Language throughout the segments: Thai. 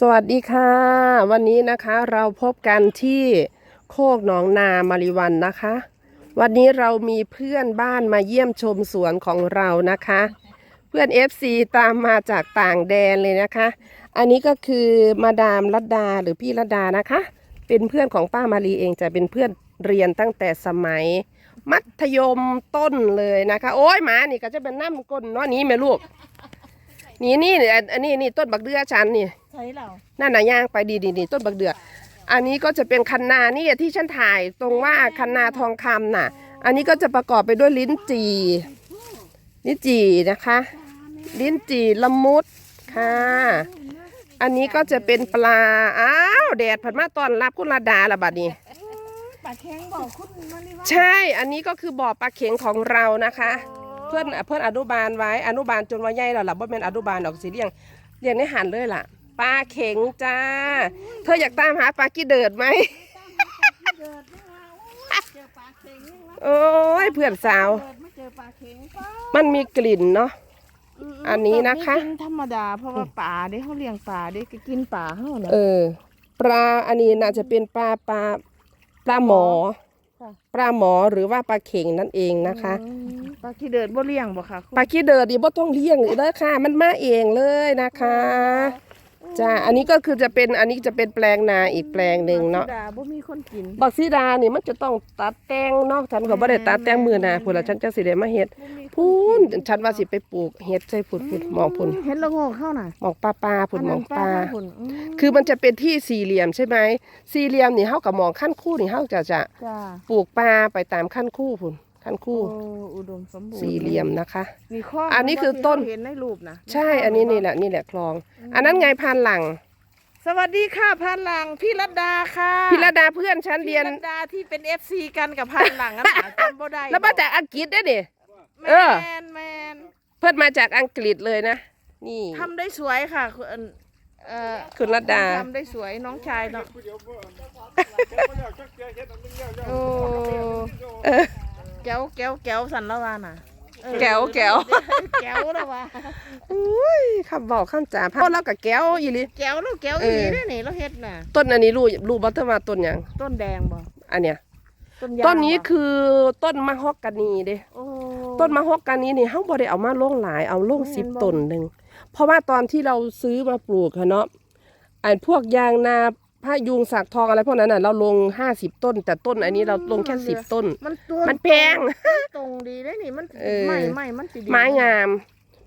สวัสดีค่ะ วันนี้นะคะเราพบกันที่โคกหนองนามาริวันนะคะ วันนี้เรามีเพื่อนบ้านมาเยี่ยมชมสวนของเรานะคะ เพื่อน FC ตามมาจากต่างแดนเลยนะคะ อันนี้ก็คือมาดามรัดดาหรือพี่รัดดานะคะ เป็นเพื่อนของป้ามารีเองจะเป็นเพื่อนเรียนตั้งแต่สมัย มัธยมต้นเลยนะคะ โอ้ยหมานี่ก็จะเป็นน้ำก้นเนาะนี้แม่ลูก นี่นี่อันอันนี้นี่ต้นบักเดือฉันนี่ใช่เรานั่นน่ะย่างไปดีดีนี่ต้นบักเดืออันนี้ก็จะเป็นคันนานี่ที่ฉันถ่ายตรงว่าคันนาทองคำน่ะ อันนี้ก็จะประกอบไปด้วยลิ้นจี่ลิ้นจี่นะคะ ลิ้นจี่ละมุดค่ะ อันนี้ก็จะเป็นปลาอ้าวแดดผัดมาตอนรับคุณระดาละบัดนี้ปลาแข็งบอกคุณมันนี่ว่าใช่อันนี้ก็คือบ่อปลาเข็งของเรานะคะ เพื่อนเพื่อนอนุบาลไว้อนุบาลจนว่าใหญ่แล้วล่ะบ่เป็นอนุบาลดอกสีเลี้ยงเลี้ยงในหันเลยล่ะปลาเข็งจ้า เธออยากตามหาปลากี้เดิดไหมเกิดนี่ว่าโอ้ยเจอปลาเข็งนี่ว่าโอ้ยเพื่อนสาวเกิดไม่เจอปลาเข็งป้ามันมีกลิ่นเนาะอันนี้นะคะกินธรรมดาเพราะว่าปลาเด้เขาเลี้ยงปลาเด้ก็กินปลาเฮาเนาะเออ ปลาอันนี้น่าจะเป็นปลาปลาปลาหมอค่ะปลาหมอหรือว่าปลาเข็งนั่นเองนะคะอืมป ลาขี้เดิดบ่เลี้ยงบ่ค่ะคุณปลากี้เดิดดีบ่ต้องเลี้ยงเลยเด้อค่ะ มันมาเองเลยนะคะจ้าอันนี้ก็คือจะเป็นอันนี้จะเป็นแปลงนาอีกแปลงหนึ่งเนาะปลขี้ดบ่มีคนกินบักซีดานี่มันจะต้องตัดแต่งเนาะฉันก็บ่ได้ตัดแต่งมือนะพุ่นละฉันจะสิได้มาเฮ็ดบ่มีคนพูนฉันว่าสิไปปลูกเฮ็ดใส่พุ่นพุ่นหมองพุ่นเห็นละโงกเข้าน่ะหมองปลาปลาพุ่นหมองปลาพุ่นอืมคือมันจะเป็นที่สี่เหลี่ยมใช่ไหมสี่เหลี่ยมนี่เฮากับมองขั้นคู่นี่เฮาจะจะจ้าปลูกปลาไปตามขั้นคู่พุ่น ขั้นคู่โอ้อุดมสมบูรณ์สี่เหลี่ยมนะคะ มีข้ออันนี้คือต้นที่เราเห็นในรูปนะใช่ อันนี้นี่แหละนี่แหละคลอง อันนั้นไงพานหลังสวัสดีค่ะพันหลังพี่รัตดาค่ะพิรดาเพื่อนฉันเรียน พี่รัตดาที่เป็นเอฟซีกันกับพันหลังนั่นหาจำบ่ได้แล้วมาจากอังกฤษได้ดิแมเออนแมนเพื่อนมาจากอังกฤษเลยนะ นี่ ทำได้สวยค่ะคุณเอ่อคุณรัตดา ทำได้สวยน้องชายเนาะ โอ้ เออ แก้วแก้วแก้วสันละวาน่ะเออแก้วแก้วแก้วละวาอุ้ยคำบอกคำจ่าพ่อแล้วกับแก้วอีหลิแก้วแล้วแก้วเออีอนี่นี่เราเฮ็ดน่ะ ต้นอันนี้รู้รู้บัตเตอร์มาต้นหยังต้นแดงบ่อันเนี้ยต้นยางต้นนี้บ่คือต้นมะฮอกกานีเด้โอ้ต้นมะฮอกกานีนี่เฮาบ่ได้เอามาลงหลายเอาลงแม่นสิบบ่ต้นหนึ่งเพราะว่าตอนที่เราซื้อมาปลูกค่ะเนาะไอ้พวกยางนา พายุงสักทองอะไรพวกนั้นน่ะเราลงห้าสิบต้น แต่ต้นอันนี้เราลงแค่สิบต้น มันตัวมันแพงมันตรงดีได้นี่มันเออ ไม่ไม่มันสิดีไม้งาม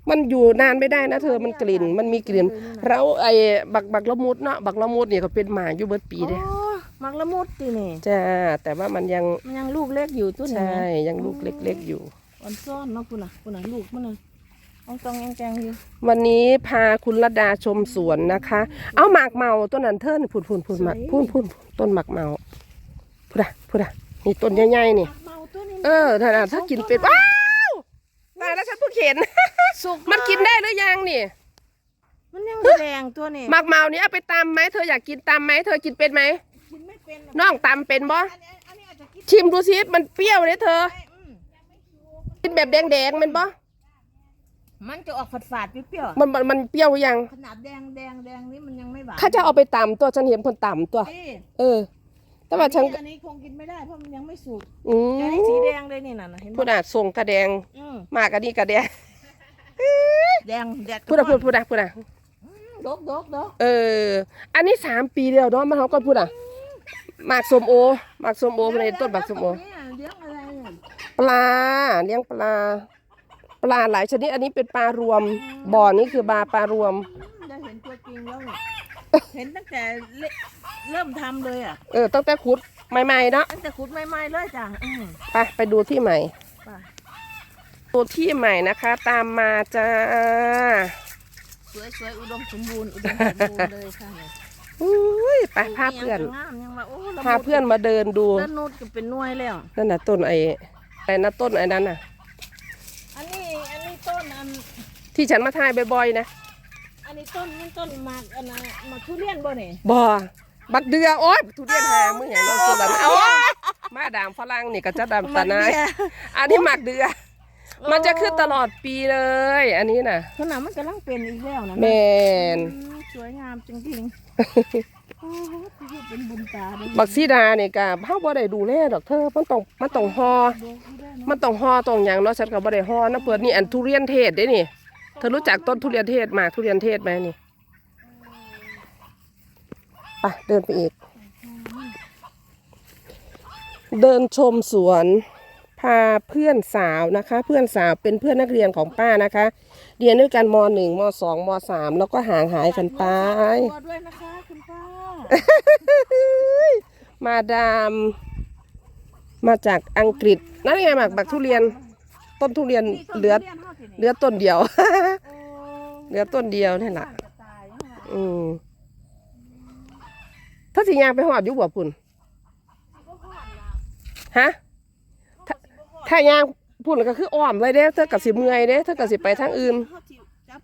มันอยู่นานไม่ได้นะเธอมันกลิ่น มันมีกลิ่นเราไอ้บักบักละมุดเนาะบักละมุดเนี่ยก็เป็นหมาอยู่เบิดปีเด้โอ้มักละมุดตินี่จ้าแต่ว่ามันยังมันยังลูกเล็กอยู่ตัวนี้ใช่ยังลูกเล็กๆอยู่มันซ่อนเนาะพุ่นน่ะพุ่นน่ะลูกมันน่ะต้ องต้องแองแจงอยู่วันนี้พาคุณระดาชมสวนนะคะ เอาหมากเมาต้นนั้นเทินพูนพูนพูนหมากพูนพูนต้นหมากเมาพูดอะพูดอะนี่ต้นใหญ่ๆนี่ เมาตัวนี้เออถ้าถ้ากินเป็ดว้าวตายแล้วฉันเพิ่งเห็น สุกมันกินได้หรือยังนี่ มันยังแดงตัวนี้หมากเมานี่เอาไปตำไหมเธออยากกินตำไหมเธอกินเป็นไหมกินไม่เป็นหรอกน้องตำเป็นบ่อันนี้อันนี้อาจจะกินชิมดูสิมันเปรี้ยวเลยเธอได้อืมกินแบบแดงๆมันบ่ มันจะออกฝาดฝาดๆเปรี้ยวมันมันมันเปรี้ยวหรือยัง ๆขนาดแดงแดงแดงนี่มันยังไม่หวานถ้าจะเอาไปตำตัวฉันเห็นคนตำตัว นี่เออ แต่ว่าฉันอันนี้คงกินไม่ได้เพราะมันยังไม่สุกอือันมนี้สีแดงเลยนี่น่ะเห็นพูดอะส่งกระแดงอืมมากอันนี้กระแดงแดงแดดพูดอะพูดพูดอะพูดอะดกดกดกเออ อันนี้สามปีเดียวเนาะมันเขาก็พูดอะหมากสมโอหมากสมโอในต้นหมากสมโอเลี้ยงอะไรเนี่ยปลาเลี้ยงปลา ปลาหลายชนิดอันนี้เป็นปลารวมบ่อนี้คือบาปลารวม ได้เห็นตัวจริงแล้วเนี่ยเห็นตั้งแต่เละเริ่มทำเลยอะ เออตั้งแต่ขุดใหม่ๆเนาะตั้งแต่ขุดใหม่ๆเลยจ้ะอืมไปไปดูที่ใหม่ไปดูที่ใหม่นะคะ ตามมาจ้าสวยสวยอุดมสมบูรณ์อุดมสมบูรณ์เลยค่ะเนี่ยอุ้ยไปพาเพื่อนยังงามยังว่าโอ้ละมุดพาเพื่อนมาเดินดูด้านนู้นก็เป็นหน่วยแล้วนั่นน่ะต้นไอ้อะไรนะต้นไอ้นั้นน่ะ อันนี้อันนี้ต้นอัน ที่ฉันมาถ่ายบ่อยๆนะอันนี้ต้นนี่ต้นหมากอันนั้นหมากทุเรียนบ่เนี่ยบ่บักเดือโอ๊ยทุเรียนหามืออย่างน้องตัวละเอามาดามฝรั่งนี่ก็จะดำตาหนายอันนี้หมักเดือ มันจะขึ้นตลอดปีเลย อันนี้น่ะขนาดมันกำลังเป็นอีกแล้วนะแมนอืมสวยงามจริงๆโอ้โหถือว่า เป็นบุญตาเลยบักซีดาเนี่ยก็เฮาบ่ได้ดูแลดอกเธอมันต้องมันต้องฮอดูดูได้เนอมันต้องฮอต้องหยังเนาะฉันก็บ่ได้ฮอนะเปิดนี่อันทุเรียนเทศเด้นี่เธอรู้จักต้นทุเรียนเทศมากทุเรียนเทศไหมนี่ไปเดินไปอีก เดินชมสวน พาเพื่อนสาวนะคะ เพื่อนสาวเป็นเพื่อนนักเรียนของป้านะคะ เรียนด้วยกันมหนึ่งมสองมสามแล้วก็ห่างหายกันไปด้วยนะคะคุณป้า มาดามมาจากอังกฤษนั่นไงหมากบักทุเรียน ต้นทุเรียนนี่ต้นเหลือทุรียนเฮาสิเหลือต้นเดียวโอ้เหลือต้นเดียวนี่แหละบ้านจะตายยังไงอืมถ้าสิยางไปหอดอยู่บ่พุ่นก็หอดละฮะถ้าถ้ายางพุ่นก็คืออ้อมเลยเด้เธอกับสิเมื่อยเด้เธอกับสิไปทางอื่นเฮาสิจับ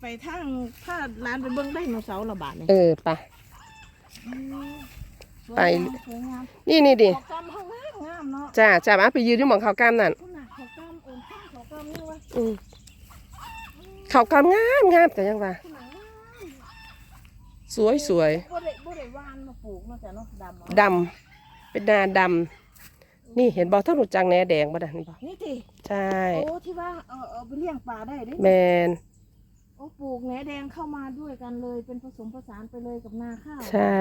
ไปทางถ้าร้านไปเบิ่งได้โนเสาร์ละบาทนี่เออไปสวย ไปงามสวยงามนี่นี่ดิขอกำห้องงามงามเนาะจ้าจ้ามาไปยืนที่หมองเขาวกันนั่นคุณน่ะขอกำเอิ้นข้างขอกำนี่วะอืมเขาวกำงามงามแต่ยังว่าคุณน่ะงามสวยสวยบ่ได้บ่ได้หวานมาปลูกเนาะจ้ะเนาะดำเอาดำเป็นนาดำนี่เห็นบอกท่านหนูจังแหนแดงบ่ได้นี่บอกนี่ติใช่ โอ้ที่ว่าเออเอาไปเลี้ยงปลาได้เด้แมน โอ้ปลูกแหนแดงเข้ามาด้วยกันเลย เป็นผสมผสานไปเลยกับนาข้าวใช่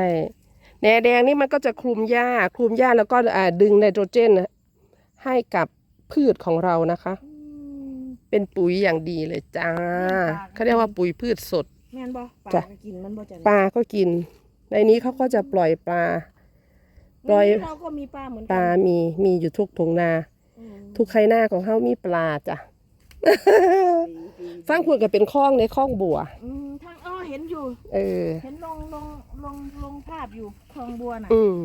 แหนแดงนี่มันก็จะคลุมหญ้าคลุมหญ้าแล้วก็อ่าดึงไนโตรเจนให้กับพืชของเรานะคะ อืม เป็นปุ๋ยอย่างดีเลยจ้าเขาเรียกว่าปุ๋ยพืชสด แม่นบ่ปลาจ้ะก็กินมันบ่จ้ะปลาก็กิน ในนี้เขาก็จะปล่อยปลา ปล่อย เราก็มีปลาเหมือนปลามีมีอยู่ทุกทงนา อืมทุกไคหน้าของเขามีปลาจ้ะ ฟังพูดก็เป็นคลองในคลองบัว อืมทางอ้อเห็นอยู่ เออ เห็นลงลงลงลงภาพอยู่คลองบัวน่ะอืม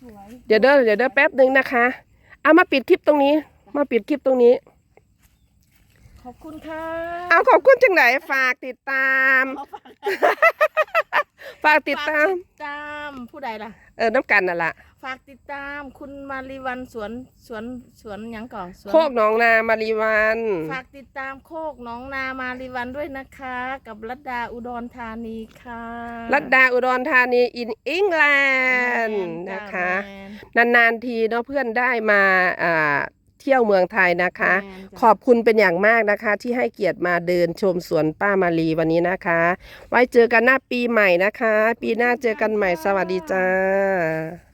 สวย เดี๋ยวเด้อเดี๋ยวเด้อแป๊บหนึ่งนะคะ เอามาปิดคลิปตรงนี้ มาปิดคลิปตรงนี้ ขอบคุณค่ะเอาขอบคุณจังไหนฝากติดตาม ขอฝากฝากติดตาม ฝกติดตามผู้ใดล่ะ เออน้ำกันน่ะล่ะฝากติดตามคุณมารีวันสวนสวนสวนหยังก่อนสวนโคกหนองนามารีวันฝากติดตามโคกหน้องนามารีวันด้วยนะคะ กับรัตดาอุดรธานีค่ะรัตดาอุดรธานีอินอังแลนด์นะคะ แมน นานๆทีเนาะเพื่อนได้มาอ่า เที่ยวเมืองไทยนะคะแมนจ้ะขอบคุณเป็นอย่างมากนะคะ ที่ให้เกียรติมาเดินชมสวนป้ามาลีวันนี้นะคะ ไว้เจอกันหน้าปีใหม่นะคะ ปีหน้าเจอกันใหม่สวัสดีจ้า